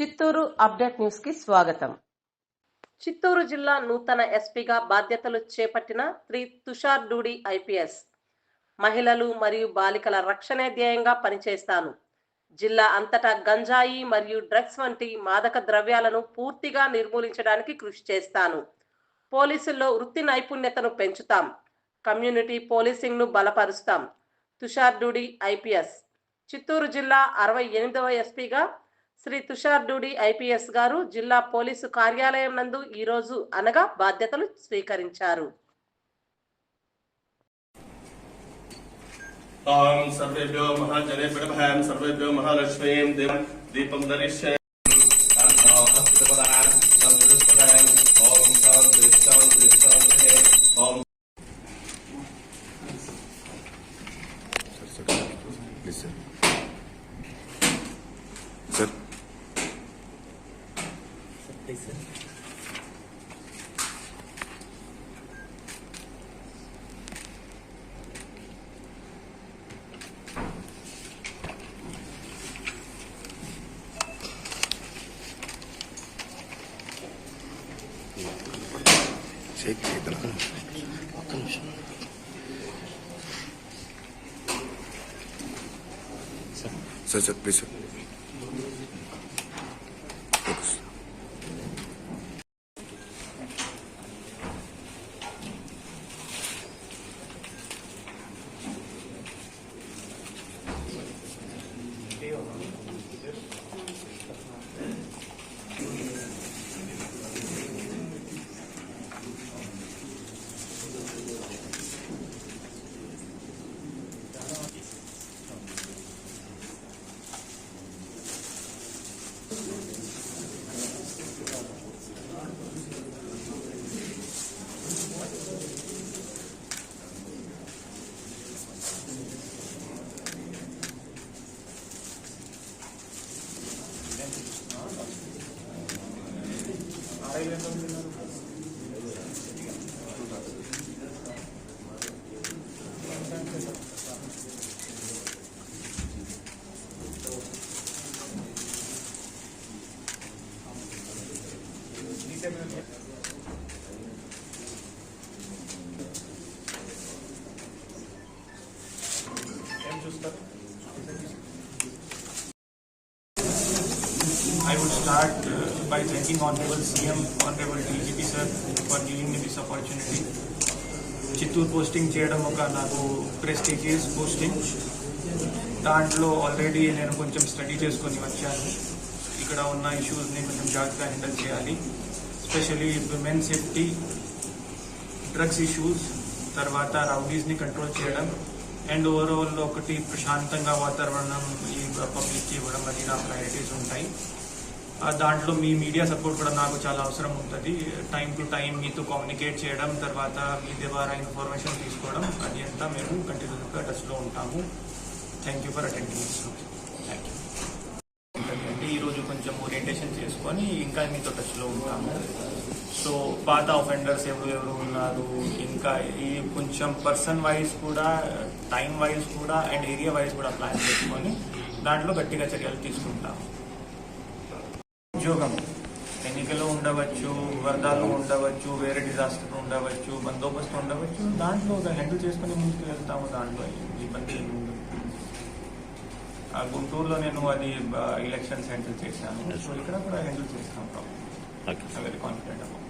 Chittoor update న్యూస్కి స్వాగతం. చిత్తూరు జిల్లా నూతన ఎస్పీగా బాధ్యతలు చేపట్టిన శ్రీ తుషార్ డూడి ఐపీఎస్. మహిళలు మరియు బాలికల రక్షణే ధ్యేయంగా పనిచేస్తాను. జిల్లా అంతటా గంజాయి మరియు డ్రగ్స్ వంటి మాదక ద్రవ్యాలను పూర్తిగా నిర్మూలించడానికి కృషి చేస్తాను. పోలీసుల్లో వృత్తి నైపుణ్యతను పెంచుతాం. కమ్యూనిటీ పోలీసింగ్ను బలపరుస్తాం. తుషార్ డూడి ఐపీఎస్. చిత్తూరు జిల్లా అరవై ఎనిమిదవ ఎస్పీగా శ్రీ తుషార్ డూడి ఐపీఎస్ గారు జిల్లా పోలీసు కార్యాలయం నందు ఈరోజు అనగా బాధ్యతలు స్వీకరించారు. Please, sir. Sir. షేక్ చేయగలరా ఒక్క నిమిషం sir sir please sir I would start uh, by thanking Honorable CM, Honorable DGP sir for giving me this opportunity. Chittoor posting చేయడం ఒక నాకు ప్రెస్టీజియస్ పోస్టింగ్ దాంట్లో ఆల్రెడీ నేను కొంచెం స్టడీ చేసుకొని వచ్చాను. ఇక్కడ ఉన్న ఇష్యూస్ని కొంచెం జాగ్రత్తగా హ్యాండిల్ చేయాలి. Specially women safety drugs issues తర్వాత రౌడీస్ని కంట్రోల్ చేయడం అండ్ ఓవరాల్ ఒకటి ప్రశాంతంగా వాతావరణం ఈ పబ్లిక్కి ఇవ్వడం అనేది నా ప్రయారిటీస్ ఉంటాయి. దాంట్లో మీ మీడియా సపోర్ట్ కూడా నాకు చాలా అవసరం ఉంటుంది. టైం టు టైం మీతో కమ్యూనికేట్ చేయడం తర్వాత మీ ద్వారా ఇన్ఫర్మేషన్ తీసుకోవడం అది అంతా మేము కంటిన్యూగా టచ్లో ఉంటాము. Thank you for attending thank you అంటే ఈరోజు కొంచెం ఓరియంటేషన్ చేసుకొని ఇంకా మీతో టచ్లో ఉంటాము. సో పాత ఆఫెండర్స్ ఎవరు ఎవరు ఉన్నారు? ఇంకా ఈ కొంచెం పర్సన్ వైజ్ కూడా టైం వైజ్ కూడా అండ్ ఏరియా వైజ్ కూడా ప్లాన్ చేసుకొని దాంట్లో గట్టిగా చర్యలు తీసుకుంటాము. ఉద్యోగం. ఎన్నికలు ఉండవచ్చు వరదలు ఉండవచ్చు వేరే డిజాస్టర్ ఉండవచ్చు బందోబస్తు ఉండవచ్చు దాంట్లో హ్యాండిల్ చేసుకుని ముందుకు వెళ్తాము దాంట్లో ఇబ్బంది ఉండదు. గుంటూరులో నేను అది ఎలక్షన్స్ హ్యాండిల్ చేశాను. సో ఇక్కడ కూడా హ్యాండిల్ చేస్తాం వెరీ కాన్ఫిడెంట్ అబౌట్